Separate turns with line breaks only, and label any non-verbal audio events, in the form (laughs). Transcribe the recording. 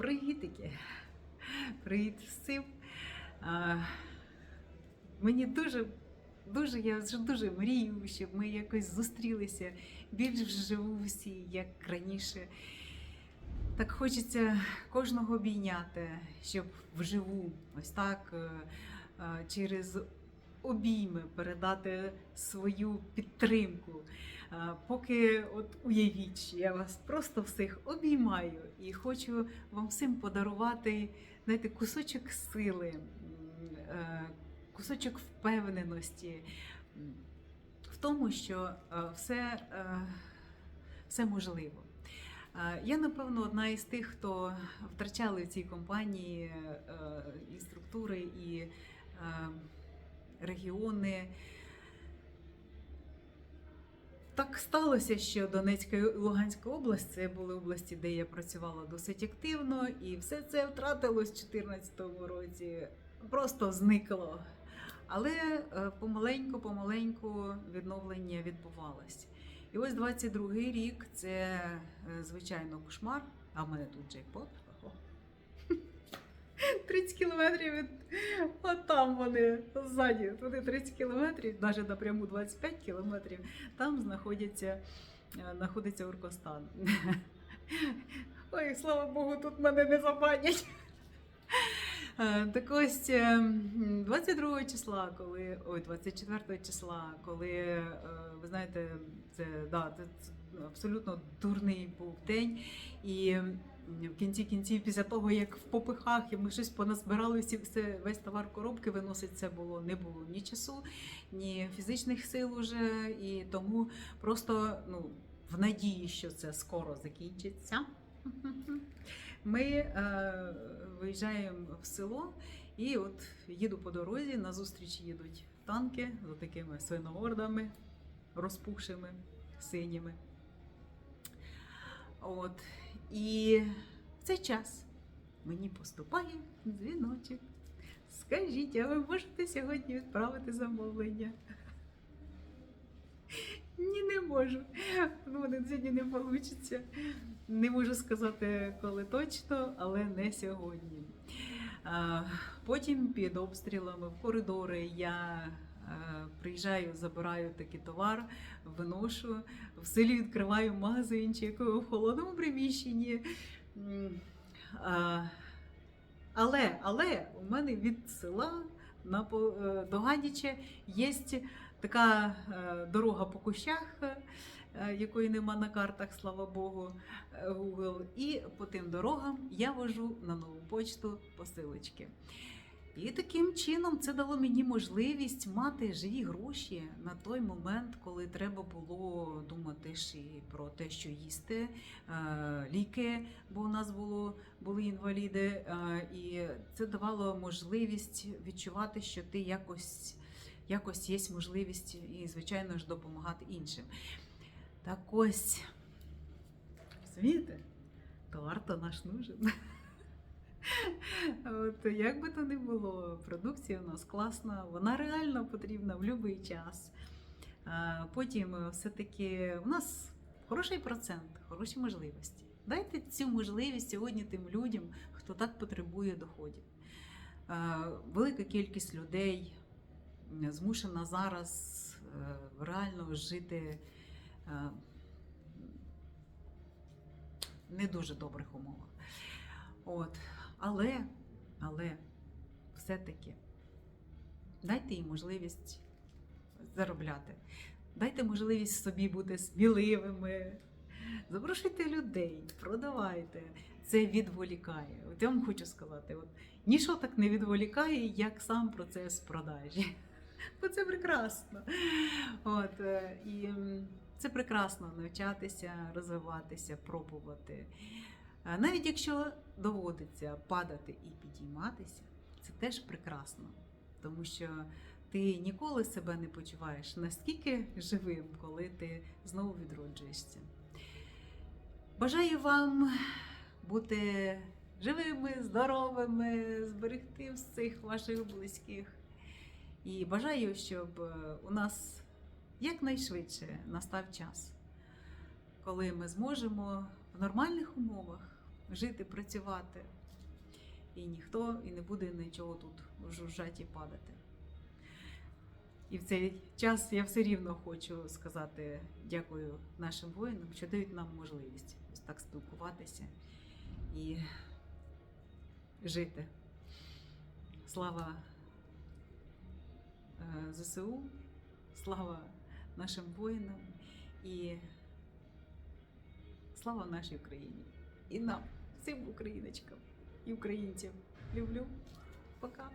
Привітики! Привіт всім! А, мені дуже, дуже, я дуже мрію, щоб ми якось зустрілися більш вживу всі, як раніше. Так хочеться кожного обійняти, щоб вживу, ось так, е, е, через обійми передати свою підтримку. Поки от уявіть, я вас просто всіх обіймаю і хочу вам всім подарувати знаєте, кусочок сили, е, кусочок впевненості в тому, що е, все, е, все можливо. Я, напевно, одна із тих, хто втрачали в цій компанії і структури, і регіони. Так сталося, що Донецька і Луганська область це були області, де я працювала досить активно, і все це втратилось у 2014 році. Просто зникло. Але помаленьку-помаленьку відновлення відбувалось. І ось 22-й рік це е, звичайно кошмар, а в мене тут джекпот. Ого. 30 кілометрів від от там вони ззаді. Туди 30 кілометрів, навіть напряму 25 кілометрів. Там знаходяться, е, знаходиться Уркостан. (laughs) Ой, слава Богу, тут мене не забанять. Е, Так ось е, 22 числа, коли ой, 24 числа, коли е, ви знаєте, це да, це, абсолютно дурний був день. І в кінці кінців, після того, як в попихах ми щось поназбирали, все весь товар коробки виносить, це було не було ні часу, ні фізичних сил уже. І тому просто ну, в надії, що це скоро закінчиться. (laughs) Ми е, виїжджаємо в село, і от їду по дорозі, назустріч їдуть танки з такими свиногордами, розпухшими, синіми. От. І в цей час мені поступає дзвіночок. Скажіть, а ви можете сьогодні відправити замовлення? Ні, не можу. Ну, сьогодні не вийде. Не можу сказати, коли точно, але не сьогодні. Потім під обстрілами в коридори я приїжджаю, забираю такий товар, виношу, в селі відкриваю магазинчик в холодному приміщенні. Але, але у мене від села на е, до Гадіча є така е, дорога по кущах, е, якої нема на картах, слава Богу, е, Google. І по тим дорогам я вожу на нову почту посилочки. І таким чином це дало мені можливість мати живі гроші на той момент, коли треба було думати ж і про те, що їсти, е, ліки, бо у нас було, були інваліди, е, і це давало можливість відчувати, що ти якось, якось є можливість і, звичайно ж, допомагати іншим. Так ось, розумієте, товар то наш нужен. От, як би то не було, продукція у нас класна, вона реально потрібна в будь-який час. Потім е, все-таки у нас хороший процент, хороші можливості. Дайте цю можливість сьогодні тим людям, хто так потребує доходів. Велика кількість людей змушена зараз е, реально жити е, не дуже добрих умовах. От. Але, але все-таки дайте їм можливість заробляти. Дайте можливість собі бути сміливими. Запрошуйте людей, продавайте. Це відволікає. От я вам хочу сказати: от, ніщо так не відволікає, як сам процес продажі. Бо це прекрасно. От, е, і це прекрасно навчатися, розвиватися, пробувати. Навіть якщо доводиться падати і підійматися, це теж прекрасно, тому що ти ніколи себе не почуваєш настільки живим, коли ти знову відроджуєшся. Бажаю вам бути живими, здоровими, зберегти всіх ваших близьких. І бажаю, щоб у нас якнайшвидше настав час, коли ми зможемо в нормальних умовах жити, працювати. І ніхто і не буде нічого тут жужжати і падати. І в цей час я все рівно хочу сказати дякую нашим воїнам, що дають нам можливість ось так спілкуватися і жити. Слава е, ЗСУ, слава нашим воїнам і слава нашій Україні. І нам, всім україночкам і українцям. Люблю. Пока.